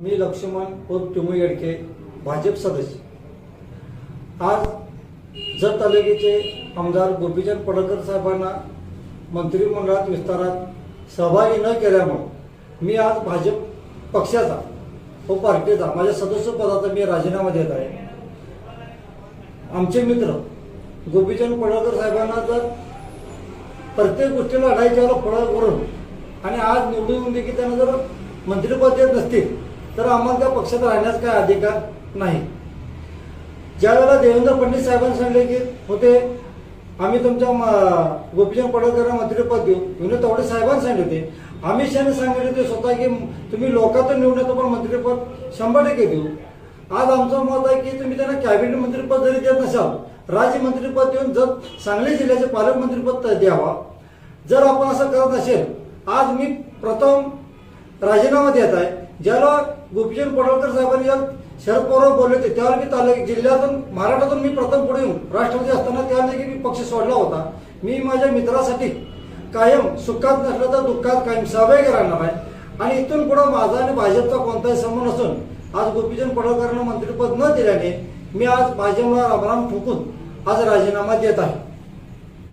मी लक्ष्मण उर्फ टिमू येडके भाजप सदस्य. आज जत तालुक्याचे आमदार गोपीचंद पडळकर साहेबांना मंत्रिमंडळात विस्तारात सहभागी न केल्यामुळे मी आज भाजप पक्षाचा व पार्टीचा माझ्या सदस्य पदाचा मी राजीनामा देत आहे. आमचे मित्र गोपीचंद पडळकर साहेबांना जर प्रत्येक गोष्टीला लढाईच्या फळं करून आणि आज निवडून की त्यांना जर मंत्रिपद देत नसतील तर आम्हाला त्या पक्षात राहण्यास काय अधिकार नाही. ज्यावेळेला देवेंद्र फडणवीस साहेबांनी सांगितले की होते आम्ही तुमच्या गोपीचंद पडळकरांना मंत्रिपद देऊ. विनोद तावडे साहेबांनी सांगितले होते. अमित शहाने सांगितले होते स्वतः की तुम्ही लोकातून निवडून येतो पण मंत्रिपद शंभर टक्के देऊ. आज आमचं मत आहे की तुम्ही त्यांना कॅबिनेट मंत्रिपद जरी देत नसाल राज्यमंत्रीपद देऊन जर सांगली जिल्ह्याचे पालकमंत्रीपद द्यावा. जर आपण असं करत असेल आज मी प्रथम राजीनामा देत आहे. ज्याला गोपीचंद पडळकर साहेबांनी ज्या शरद पवार बोलले होते त्यावर मी तालुक जिल्ह्यातून महाराष्ट्रातून मी प्रथम पुढे येऊन राष्ट्रपती असताना त्या देखील मी पक्ष सोडला होता. मी माझ्या मित्रासाठी कायम सुखात नसलं तर दुःखात कायम सहभागी राहणार आहे. आणि इथून पुढे माझा आणि भाजपचा कोणताही संबंध नसून आज गोपीचंद पडळकरांना मंत्रिपद न दिल्याने मी आज भाजपला रामराम ठोकून आज राजीनामा देत आहे.